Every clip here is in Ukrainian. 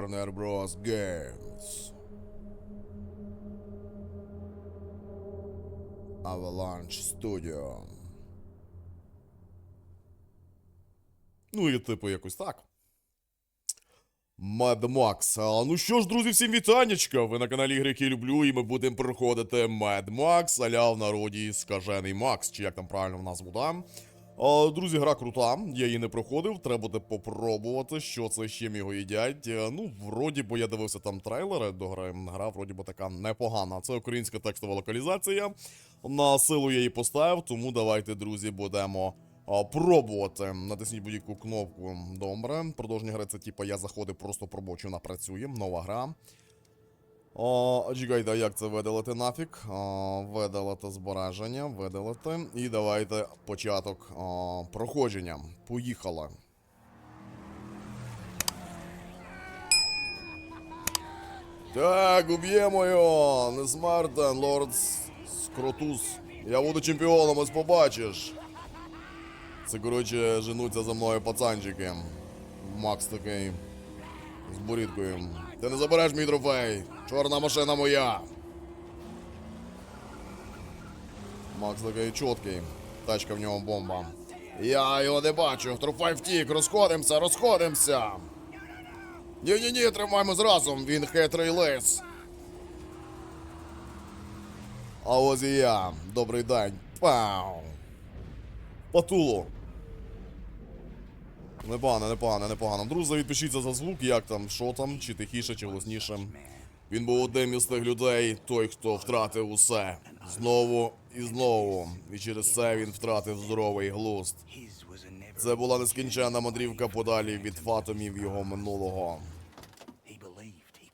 Warner Bros. Games. Avalanche Studio. Ну і типу якось так. Mad Max. А, ну що ж, друзі, всім вітанечка! Ви на каналі Ігри, які люблю, і ми будемо проходити Mad Max, аля в народі скажений Макс, чи як там правильно в нас буде. Друзі, гра крута, я її не проходив, треба буде попробувати, що це чим його їдять. Е, Ну, вроді, бо я дивився там трейлери до гри. Гра вроді би така непогана. Це українська текстова локалізація. На силу я її поставив, тому давайте, друзі, будемо пробувати. Натисніть будь-яку кнопку. Добре. Продовження гри це типа я заходив, просто пробував, чи вона працює. Нова гра. О, чекайте, а як це видалити нафік? О, видалити збереження, видалити. І давайте початок о, проходження. Поїхали. Так, уб'ємо його! Не смертен, лорд Скротус. Я буду чемпіоном, ось побачиш. Це, коротше, женуться за мною пацанчики. Макс такий. З буріткою. Ти не забереш мій трофей. Чорна машина моя. Макс такий чіткий. Тачка в нього бомба. Я його не бачу. Трофей втік. Розходимося, розходимося. Ні-ні-ні, тримаємось разом. Він хитрий лис. А ось і я. Добрий день. Пау. Патуло. Непогано, непогано, непогано. Друзі, відпишіться за звук, як там, що там, чи тихіше, чи голосніше. Він був одним із тих людей, той, хто втратив усе. Знову і знову. І через це він втратив здоровий глузд. Це була нескінченна мандрівка подалі від фатомів його минулого.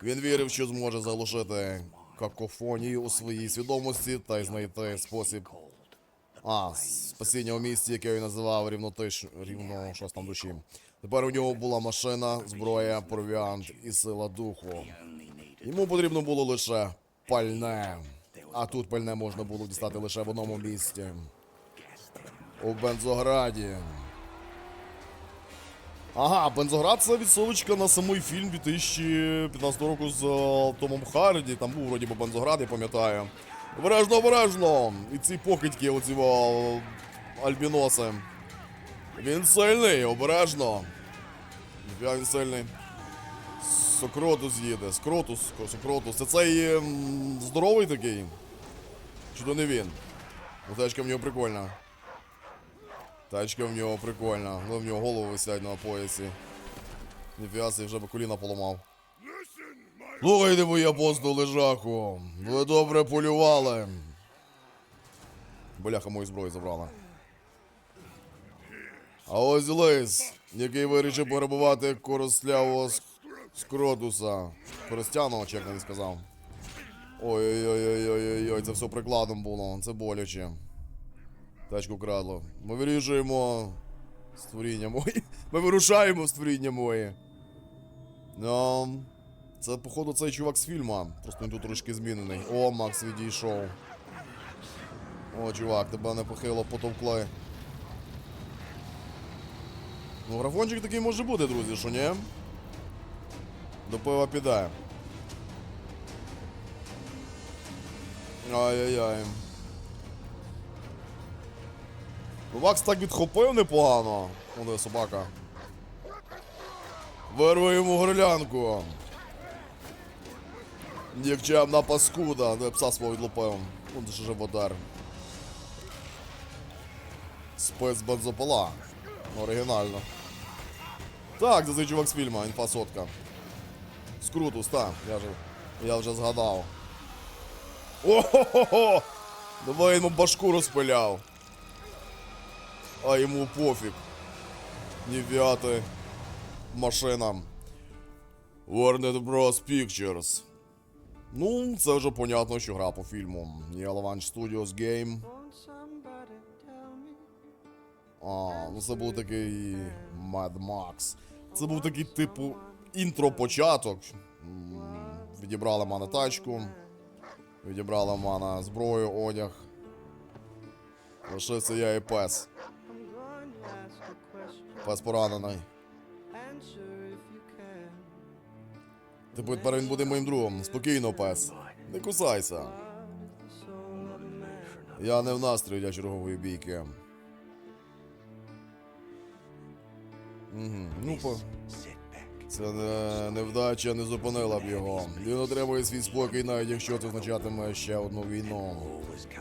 Він вірив, що зможе заглушити какофонію у своїй свідомості та й знайти спосіб а, спасіння у місті, яке він називав рівнотиш, рівно щось там душі. Тепер у нього була машина, зброя, провіант і сила духу. Йому потрібно було лише пальне. А тут пальне можна було дістати лише в одному місці. У Бензограді. Ага, Бензоград це відсилочка на самий фільм 2015 року з Томом Харді. Там був вроді би Бензоград, я пам'ятаю. Обережно, обережно! І ці покидьки, оці альбіноси. Він сильний, обережно. Він сильний. Сокротус їде. Скротус, Сокротус. Це цей здоровий такий? Чи то не він? Ну, тачка в нього прикольна. Тачка в нього прикольна. Ну, в нього голову висять на поясі. Ніфіга собі, вже би коліна поламав. Слухайте, мої апостоли жаху. Ви добре полювали. Бляха, мою зброю забрала. А ось лис, який вирішив пограбувати коростлявого ск- скротуса. Коростяного, чи як він сказав. Ой-ой-ой-ой-ой-ой, це все прикладом було, це боляче. Тачку крадло. Ми вирішуємо створіння моє. Ми вирушаємо створіння моє. Ну. Це, походу, цей чувак з фільма. Просто він тут трошки змінений. О, Макс відійшов. О, чувак, тебе непохило потовкли. Ну, графончик такий може бути, друзі, що ні? До пива піде. Ай-яй-яй. Ну, Макс так відхопив непогано. О, де собака. Вирви йому горлянку. Нікчемна паскуда, де пса свого відлупив. Он же водар. Спец бензопила. Оригінально. Так, цей чувак з фільму, інфа сотка. Скрутус, так, я вже, я вже згадав. О-хо-хо-хо! Давай йому башку розпиляв. А йому пофіг. Нів'яти машинам. Warner Bros. Pictures. Ну, це вже понятно, що гра по фільму. Avalanche Studios Game. А, ну це був такий Mad Max. Це був такий, типу, інтро-початок. Відібрали в мене тачку. Відібрали в мене зброю, одяг. Лишився я і пес. Пес поранений. Тепер він буде моїм другом. Спокійно, пес. Не кусайся. Я не в настрої для чергової бійки. Ну, по... Це не, невдача не зупинила б його. Він отримує свій спокій, навіть якщо це означатиме ще одну війну.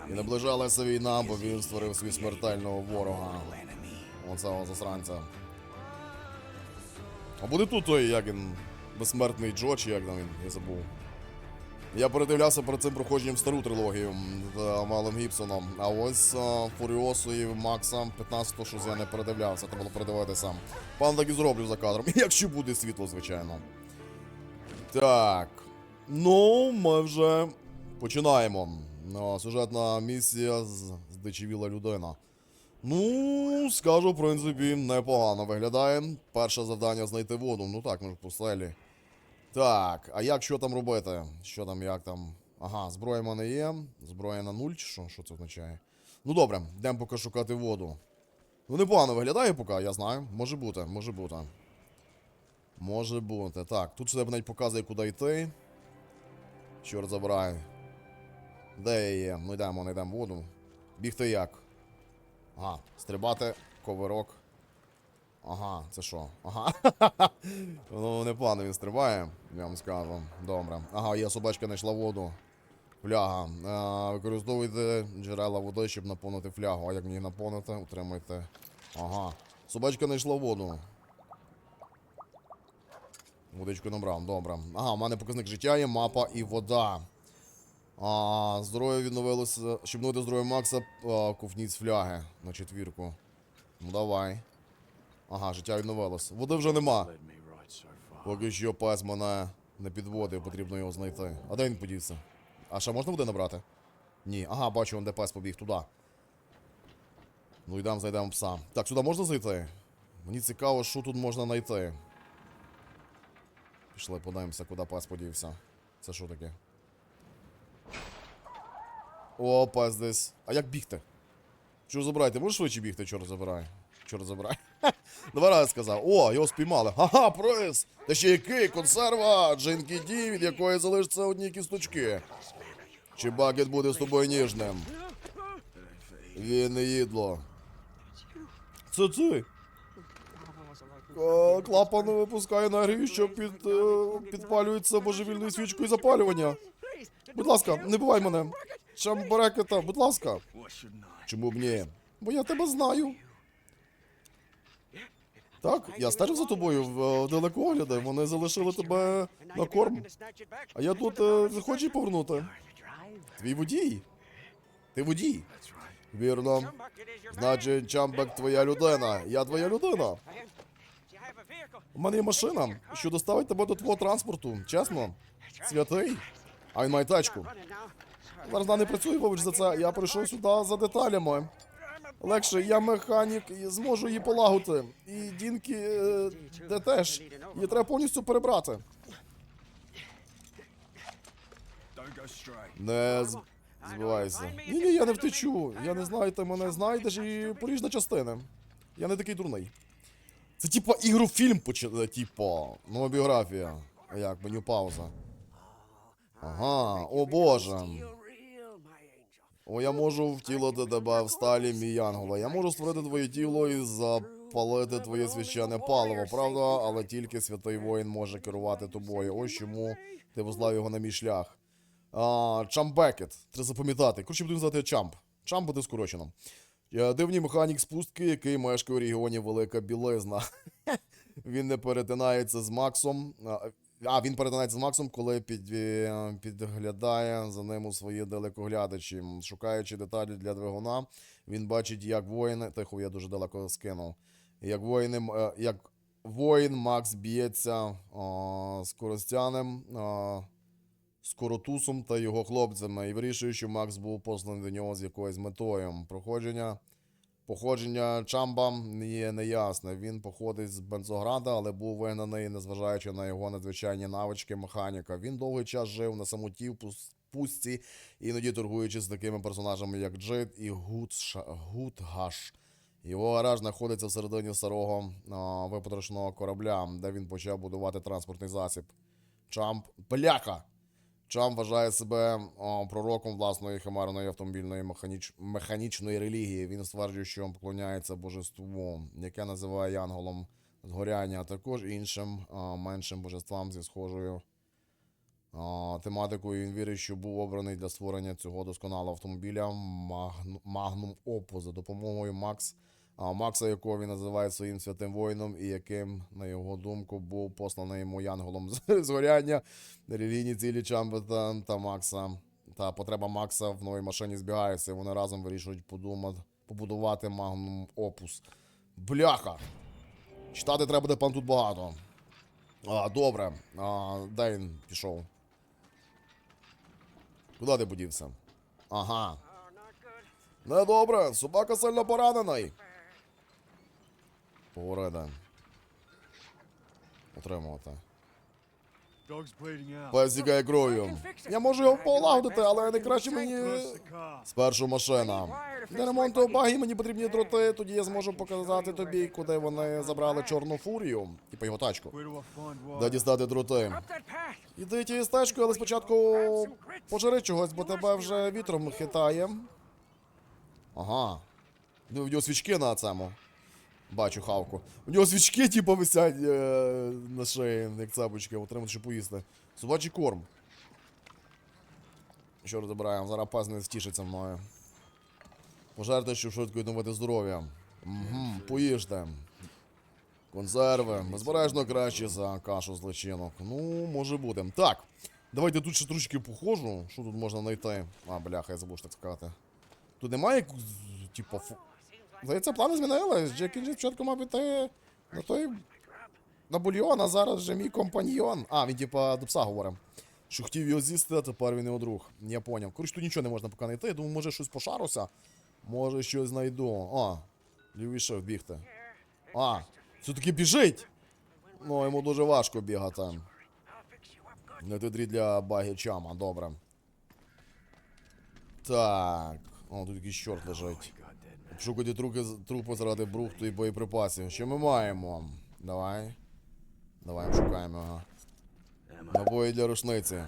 І наближалася війна, бо він створив свій смертельного ворога. Оцього засранця. А буде тут той, як він, безсмертний Джо, чи як там він, я забув. Я передивлявся перед цим проходженням стару трилогію з е, Малим Гібсоном. А ось е, Фуріосу і Макса 15-го щось я не передивлявся, треба було передивитися. Пан так і зроблю за кадром. Якщо буде світло, звичайно. Так. Ну, ми вже починаємо. Ну, сюжетна місія з здичавіла людина. Ну, скажу, в принципі, непогано виглядає. Перше завдання знайти воду. Ну так, ми ж в пустелі. Так, а як що там робити? Що там, як там? Ага, зброя в мене є. Зброя на нуль, чи що? Що це означає? Ну добре, йдемо поки шукати воду. Ну непогано виглядає поки, я знаю. Може бути, може бути. Може бути. Так, тут себе навіть показує, куди йти. Чорт забирай. Де я є? Ну йдемо, знайдемо воду. Бігти як? Ага, стрибати, коверок. Ага, це що? Ага. ну, непогано він стрибає, я вам скажу. Добре. Ага, є собачка знайшла воду. Фляга. Е, використовуйте джерела води, щоб наповнити флягу. А як мені наповнити? Утримуйте. Ага. Собачка знайшла воду. Водичку набрав, добре. Ага, у мене показник життя є, мапа і вода. А, здоров'я відновилося. Щоб новити здоров'я Макса, а, ковніть з фляги на четвірку. Ну давай. Ага, життя відновилось. Води вже нема. Поки що пес мене не підводив, потрібно його знайти. А де він подівся? А ще можна води набрати? Ні. Ага, бачу, он де пес побіг туди. Ну йдемо, зайдемо пса. Так, сюди можна зайти? Мені цікаво, що тут можна знайти. Пішли, подивимося, куди пес подівся. Це що таке? О, пес десь. А як бігти? Що забирай? Ти можеш швидше бігти, чорт забирай? Чорт забирай. Два рази сказав. О, його спіймали. Ха-ха, приз! Та ще який консерва, Джинкі Ді, від якої залишаться одні кісточки. Чи багет буде з тобою ніжним? Він не їдло. Це ти. Е, Клапан випускає енергію, що під, е, підпалюється божевільною свічкою запалювання. Будь ласка, не бувай мене. Чамбарекета, будь ласка. Чому б ні? Бо я тебе знаю. Так, я стежив за тобою в е, далекогляди. Вони залишили тебе на корм. А я тут е, повернути. Твій водій. Ти водій. Вірно. Значить, Чамбек твоя людина. Я твоя людина. У мене є машина, що доставить тебе до твого транспорту. Чесно. Святий. А він має тачку. Зараз не працює, вибач за це. Я прийшов сюди за деталями. Легше, я механік і зможу її полагодити. І Дінки е, де теж. Її треба повністю перебрати. Не збивайся. Ні, ні, я не втечу. Я не знаю, ти мене знайдеш і поріж на частини. Я не такий дурний. Це типа ігрофільм почали, типа. Нова біографія. А як, меню пауза. Ага, о боже. О, я можу втілити тебе в сталі, мій янгола. Я можу створити твоє тіло і запалити твоє священне паливо, правда? Але тільки святий воїн може керувати тобою. Ось чому ти послав його на мій шлях. Чамбекет. Треба запам'ятати. Коротше, буду звати Чамп. Чамп буде скорочено. Е, Дивній механік спустки, який мешкає у регіоні Велика Білизна. Він не перетинається з Максом. А, він перетинається з Максом, коли під, е, підглядає за ним у свої далекоглядачі. Шукаючи деталі для двигуна, він бачить, як воїни. Тихо, я дуже далеко скинув. Як воїни, е, як воїн Макс б'ється з коростянем. А, Скоротусом та його хлопцями і вирішує, що Макс був посланий до нього з якоюсь метою. Проходження походження Чамба є неясне. Він походить з Бензограда, але був вигнаний, незважаючи на його надзвичайні навички механіка. Він довгий час жив на самоті в пустці, іноді торгуючи з такими персонажами, як Джид і Гудгаш. Його гараж знаходиться всередині старого випотрошеного корабля, де він почав будувати транспортний засіб. Чамп. Бляха! Чамп вважає себе о, пророком власної химерної автомобільної механіч... механічної релігії. Він стверджує, що поклоняється божеству, яке називає янголом згоряння, а також іншим а, меншим божествам зі схожою а, тематикою. Він вірить, що був обраний для створення цього досконалого автомобіля. Magnum Opus за допомогою Макс. А Макса, якого він називає своїм святим воїном, і яким, на його думку, був посланий йому янголом згоряння, релігійні цілі Чамбета та Макса. Та потреба Макса в новій машині збігаються, і вони разом вирішують подумати, побудувати Magnum Opus. Бляха! Читати треба буде пан тут багато. А, добре. А, де він пішов? Куди ти подівся? Ага. Не добре, собака сильно поранений. Поговорити. Отримувати. Пес зігає кров'ю. Я можу його полагодити, але найкраще мені спершу машина. Для ремонту багі мені потрібні дроти, тоді я зможу показати тобі, куди вони забрали чорну фурію, типу його тачку. Де дістати дроти. Іди тією стежкою, але спочатку пожари чогось, бо тебе вже вітром хитає. Ага. Ну, в нього свічки на цьому. Бачу хавку. У нього свічки, типу, висять е, на шиї, як цапочки, отримати, що поїсти. Собачий корм. Що розбираємо? Зараз пес не стішиться мною. Пожарте, щоб швидко відновити здоров'я. Угу, поїжте. Консерви. Безбережно краще за кашу з личинок. Ну, може бути. Так. Давайте тут ще трошки похожу. Що тут можна знайти? А, бляха, я забув так сказати. Тут немає типу. Здається, плани змінились. Джек Інджі спочатку мав піти на той. На бульйон, а зараз вже мій компаньйон. А, він типа до пса говорить. Що хотів його з'їсти, а тепер він його друг. Я поняв. Коротше, тут нічого не можна поки знайти. Я думаю, може щось пошаруся. Може щось знайду. А, лівіше бігти. А, все-таки біжить. Ну, йому дуже важко бігати. Не тоді для баги чама, добре. Так. О, тут якийсь чорт лежить. Шукати трупи, трупи заради брухту і боєприпасів. Що ми маємо? Давай. Давай шукаємо його. Набої для рушниці.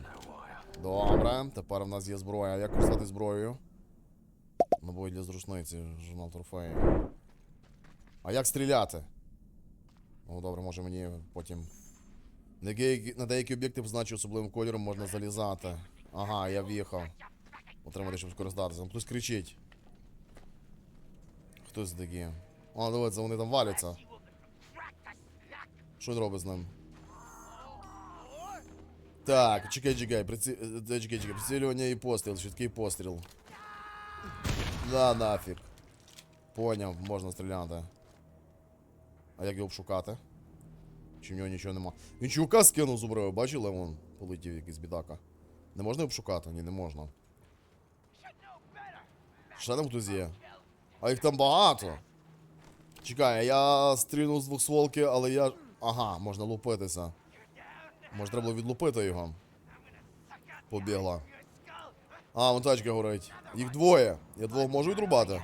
Добре, тепер в нас є зброя. Як користати зброєю? Набої для рушниці, журнал трофеїв. А як стріляти? Ну, добре, може мені потім. На деякі, об'єкти, позначені особливим кольором, можна залізати. Ага, я в'їхав. Отримати, щоб скористатися. Ну, Хтось кричить. Хтось такі. А, дивіться, вони там валяться. Що він робить з ним? Так, чекай, чекай, приці... е, чекай, чекай, прицілювання і постріл, швидкий постріл. Да, нафіг. Поняв, можна стріляти. А як його обшукати? Чи в нього нічого нема? Він чувака скинув зуброю, бачили вон? Полетів якийсь бідака. Не можна його обшукати? Ні, не можна. Ще там хтось є. А їх там багато. Чекай, я стрільнув з двохстволки, але я. Ага, можна лупитися. Може треба було відлупити його. Побігла. А, вон тачка горить. Їх двоє. Я двох можу відрубати.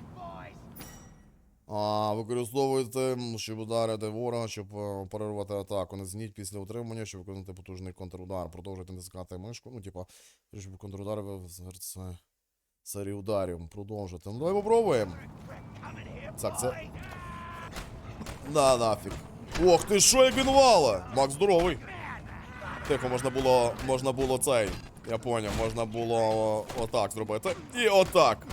А, використовуйте, щоб ударити ворога, щоб е, перервати атаку. Не змініть після утримання, щоб виконати потужний контрудар. Продовжуйте натискати мишку. Ну, типа, щоб контрудар вив ударів. Продовжуйте. Ну, давай попробуємо. Так, це. На нафіг. Ох ти що, як він вала! Макс здоровий. Тихо, можна було. Можна було цей. Я поняв, можна було отак зробити. І отак.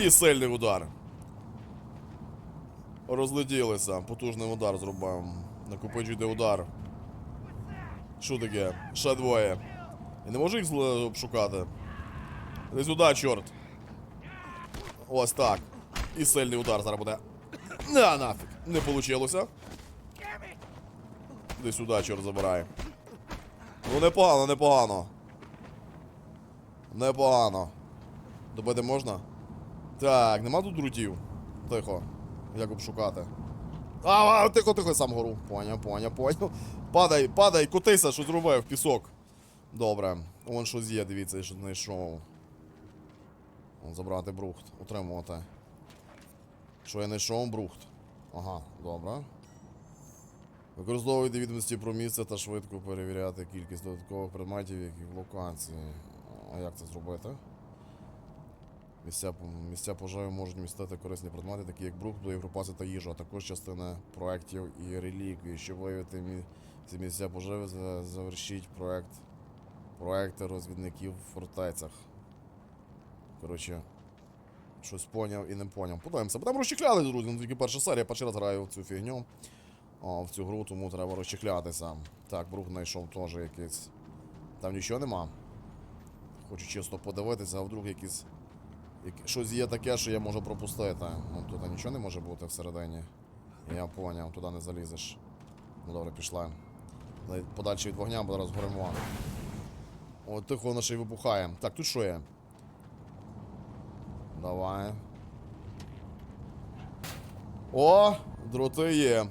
І сильний удар. Розлетілися. Потужний удар зробив. Накопичуйте удар. Що таке? Ще двоє. Я не можу їх обшукати. Іди сюди, чорт. Ось так. І сильний удар зараз буде. На, нафіг. Не получилося. Іди сюди, чорт забирай. Ну непогано, непогано. Непогано. Добити можна? Так, нема тут друтів. Тихо. Як обшукати? А, а, тихо, тихо, сам гору. Поняв, поняв, поняв. Падай, падай, котися, що зробив, пісок. Добре. Вон щось є, дивіться, що знайшов. Забрати брухт. Утримувати. Що я знайшов брухт. Ага, добре. Використовуйте відомості про місце та швидко перевіряти кількість додаткових предметів, які в локації. А як це зробити? Місця, місця пожежі можуть містити корисні предмети, такі як брук, боєприпаси та їжу, а також частина проєктів і реліквій. Щоб виявити мі... ці місця пожежі, завершіть проєкт проекти розвідників в фортецях. Коротше, щось поняв і не поняв. Подивимося. Будемо розчехляли, друзі. Ну, тільки перша серія, перший раз граю в цю фігню. О, в цю гру, тому треба розчехлятися. Так, брук знайшов теж якийсь. Там нічого нема. Хочу чисто подивитися, а вдруг якісь. Як... Щось є таке, що я можу пропустити. Ну тут нічого не може бути всередині. Я поняв, туди не залізеш. Ну добре, пішла. Подальше від вогня, бо зараз горимо. О, тихо воно ще й вибухає. Так, тут що є? Давай. О! Дроти є.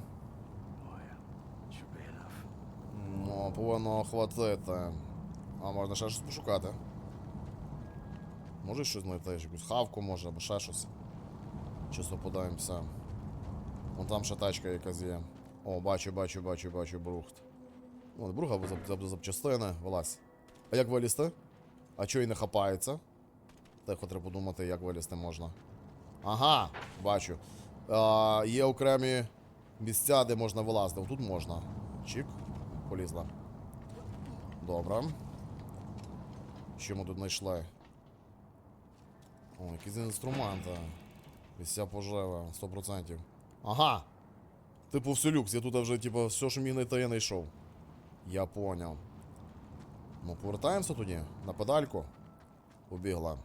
Ну, повинно хватити. А можна ще щось пошукати. Може щось знайти, якусь хавку може, або ще щось. Чисто подивимося. Вон там ще тачка якась є. О, бачу, бачу, бачу, бачу, брухт. Вон, бруха або зап- зап- запчастини, вилазь. А як вилізти? А чого і не хапається? Тихо треба подумати, як вилізти можна. Ага, бачу. А, є окремі місця, де можна вилазити. Тут можна. Чик, полізла. Добре. Що ми тут знайшли? О, якісь інструменти. Місця пожежа, 100%. Ага! Типу все люкс, я тут вже типу, все, що міг знайти, я знайшов. Я поняв. Ну, повертаємося тоді. На педальку. Побігла.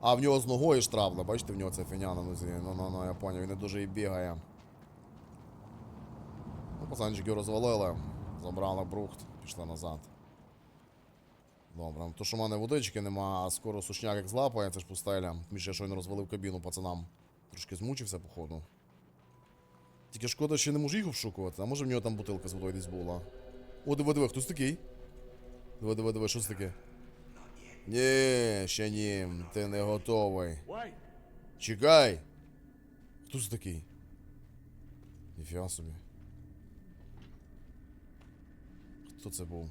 А, в нього з ногою штрафна, бачите, в нього ця фіня на нозі. Ну, ну, ну, я поняв, він не дуже і бігає. Ну, пацанчики розвалили. Забрали брухт, пішли назад. Добре, то що в мене водички нема, а скоро сушняк як злапає, це ж пустеля. Між я щойно розвалив кабіну пацанам. Трошки змучився, походу. Тільки шкода, що я не можу їх обшукувати, а може в нього там бутилка з водою десь була. О, диви, диви, хтось такий? Диви, диви, диви, що це таке? Ні, ще ні, ти не готовий. Чекай! Хто це такий? Ніфіга собі. Хто це був?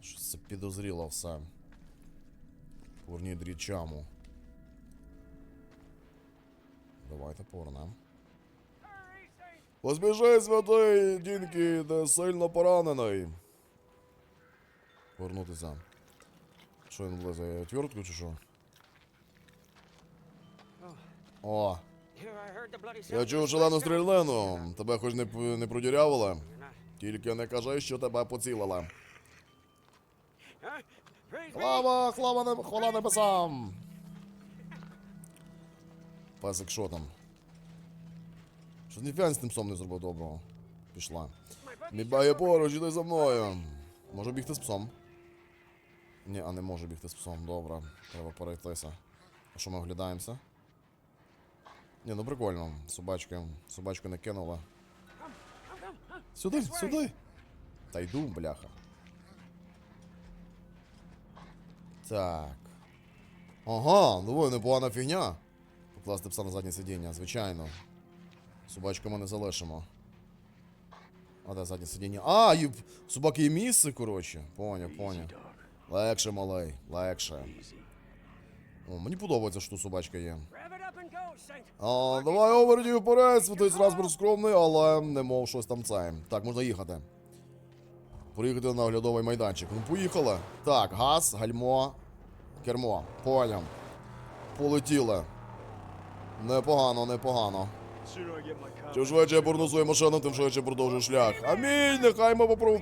Щось це підозріло все. Поверніть річаму. Давайте повернемо. Поспішай, святий, дінки, де сильно поранений. Повернутися. Що він влезе? Отвертку чи що? О, я чув шалену стрільнину. Тебе хоч не, не продірявили? Тільки не кажи, що тебе поцілили. Слава, слава, неб... хвала небесам! Песик, що там? Що ніфіга з тим псом не зробив доброго. Пішла. Мій бає поруч, іди за мною. Можу бігти з псом. Ні, а не можу бігти з псом, добре. Треба перейтися. А що ми оглядаємося? Ні, ну прикольно. Собачки. Собачку не кинула. Сюди, сюди. Та йду, бляха. Так. Ага, ну непогана фігня. Покласти пса на заднє сидіння, звичайно. Собачку ми не залишимо. А де заднє сидіння? А, в собаки є місце, коротше. Поняв, поняв. Легше, малий, легше. О, мені подобається, що тут собачка є. А, давай овердію вперед, святий транспорт скромний, але не мов щось там це. Так, можна їхати. Приїхати на оглядовий майданчик. Ну, поїхали. Так, газ, гальмо, кермо. Поняв. Полетіли. Непогано, непогано. Чим швидше я свою машину, тим швидше продовжу шлях. Амінь! Нехай ми попро...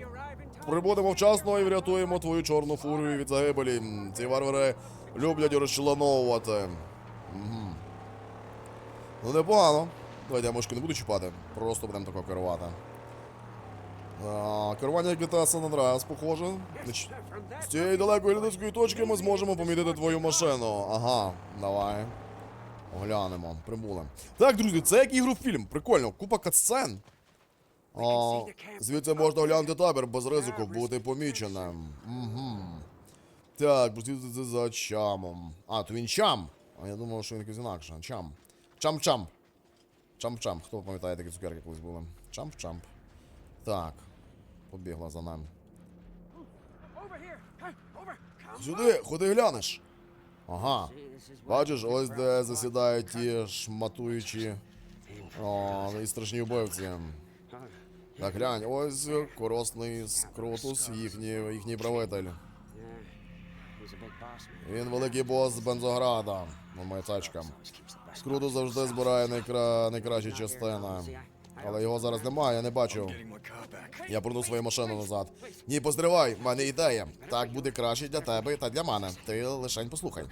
прибудемо вчасно і врятуємо твою чорну фурію від загибелі. Ці варвари люблять розчленовувати. Угу. Ну непогано. Давайте я мишку не буду чіпати, просто будемо тако керувати. Керування як GTA San похоже. З цієї далекої глядацької точки ми зможемо помітити твою машину. Ага, давай. Оглянемо, прибули. Так, друзі, це як ігрофільм. Прикольно, купа катсцен. А, звідси можна оглянути табір без ризику бути поміченим. Угу. Так, прослідуйте за чамом. А, то він чам. А я думав, що він якийсь інакше. Чам. Чам-чам. Чам-чам. Хто пам'ятає такі цукерки колись були? Чамп-чамп. Так. Побігла за нами. Сюди, ходи глянеш. Ага. Бачиш, ось де засідають ті шматуючі о, і страшні вбивці. Так глянь, ось корисний скрутус, їхній, їхній правитель. Він великий бос Бензограда. Моя тачка. Скрутус завжди збирає найкра... найкращі частини. Але його зараз немає, я не бачу. Я поверну свою машину назад. Ні, постривай, в мене ідея. Так буде краще для тебе та для мене. Ти лишень послухай.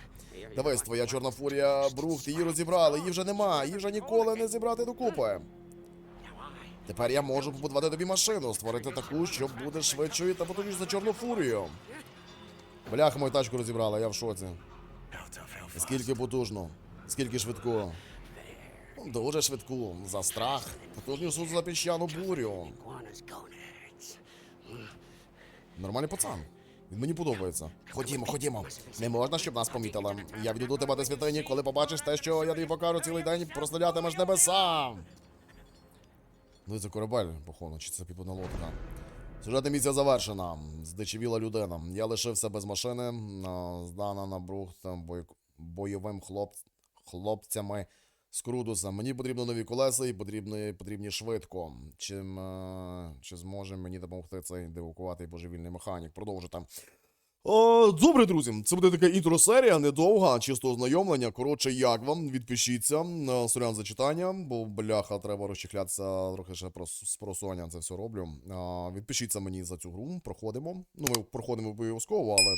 Дивись, твоя чорна фурія, брухт, її розібрали, її вже нема, її вже ніколи не зібрати докупи. Тепер я можу побудувати тобі машину, створити таку, що буде швидшою та потужніше за чорну фурію. Бляха, мою тачку розібрали, я в шоці. Скільки потужно, скільки швидко. Ну, Дуже швидку, за страх, потужню суд за піщану бурю. Нормальний пацан. Він мені подобається. Ходімо, ходімо. Не можна, щоб нас помітили. Я відійду тебе до святині, коли побачиш те, що я тобі покажу цілий день, прославлятимеш небеса. Ну, це корабель, походу, чи це піпана лодка. Сюжетна місія завершена. Здичевіла людина. Я лишився без машини, здана на брухт бой... бойовим хлоп... хлопцями з Крудуса. Мені потрібно нові колеса і потрібні, потрібні швидко. Чим, е... Чи зможе мені допомогти цей дивакуватий божевільний механік? Продовжуйте. О, добре, друзі, це буде така інтро-серія, недовга, чисто ознайомлення. Коротше, як вам? Відпишіться. Е, Сорян за читання, бо бляха, треба розчехлятися трохи ще про з просоння це все роблю. А, відпишіться мені за цю гру, проходимо. Ну, ми проходимо обов'язково, але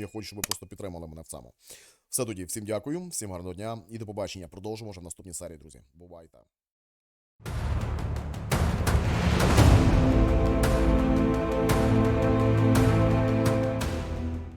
я хочу, щоб ви просто підтримали мене в цьому. Все тоді, всім дякую, всім гарного дня і до побачення. Продовжимо вже в наступній серії, друзі. Бувайте.